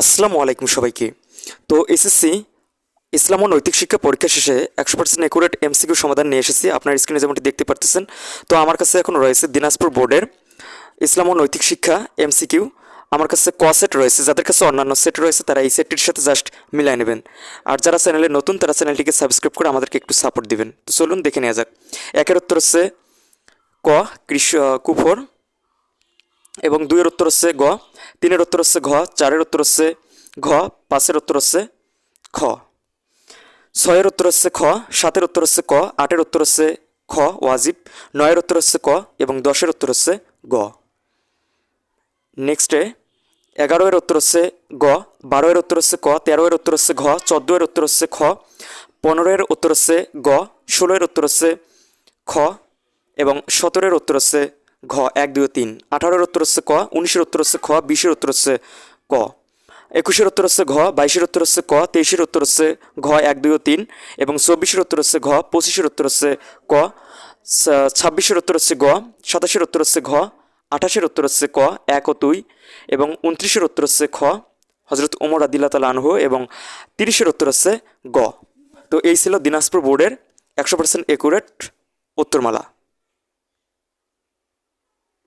আসসালামু আলাইকুম সবাইকে। তো এসএসসি, ইসলাম ও নৈতিক শিক্ষা পরীক্ষা শেষে একশো পার্সেন্ট একুরেট এমসিকিউ সমাধান নিয়ে এসেছি। আপনার স্ক্রিনে যেমনটি দেখতে পারতেছেন। তো আমার কাছে এখন রয়েছে দিনাজপুর বোর্ডের ইসলাম ও নৈতিক শিক্ষা এমসিকিউ আমার কাছে ক সেট রয়েছে। যাদের কাছে অন্যান্য সেট রয়েছে, তারা এই সেটটির সাথে জাস্ট মিলাই নেবেন। আর যারা চ্যানেলে নতুন, তারা চ্যানেলটিকে সাবস্ক্রাইব করে আমাদেরকে একটু সাপোর্ট দিবেন। তো চলুন দেখে নেওয়া যাক। একের উত্তর হচ্ছে ক, কৃষ, কুফর। এবং দুইয়ের উত্তর হচ্ছে গ তিনের উত্তর হচ্ছে ঘ চারের উত্তর হচ্ছে ঘ পাঁচের উত্তর হচ্ছে খ ছয়ের উত্তর হচ্ছে খ সাতের উত্তর হচ্ছে ক আটের উত্তর হচ্ছে খ ওয়াজিব নয়ের উত্তর হচ্ছে ক এবং দশের উত্তর হচ্ছে গ নেক্সটে এগারো এর উত্তর হচ্ছে গ বারো এর উত্তর হচ্ছে ক তেরো এর উত্তর হচ্ছে ঘ চোদ্দ এর উত্তর হচ্ছে খ পনেরো এর উত্তর হচ্ছে গ ষোলো এর উত্তর হচ্ছে খ এবং সতেরোর উত্তর হচ্ছে ঘ এক দুই তিন আঠারোর উত্তর হচ্ছে ক উনিশের উত্তর হচ্ছে খ বিশের উত্তর হচ্ছে ক একুশের উত্তর হচ্ছে ঘ বাইশের উত্তর হচ্ছে ক তেইশের উত্তর হচ্ছে ঘ এক দুই তিন এবং চব্বিশের উত্তর হচ্ছে ঘ পঁচিশের উত্তর হচ্ছে ক ছাব্বিশের উত্তর হচ্ছে গ সাতাশের উত্তর হচ্ছে ঘ আঠাশের উত্তর হচ্ছে ক এক ও দুই এবং উনত্রিশের উত্তর হচ্ছে খ হজরত ওমর আদিল্লা তালা আনহু এবং তিরিশের উত্তর হচ্ছে গ তো এই ছিল দিনাজপুর বোর্ডের একশো পার্সেন্ট একুরেট উত্তরমালা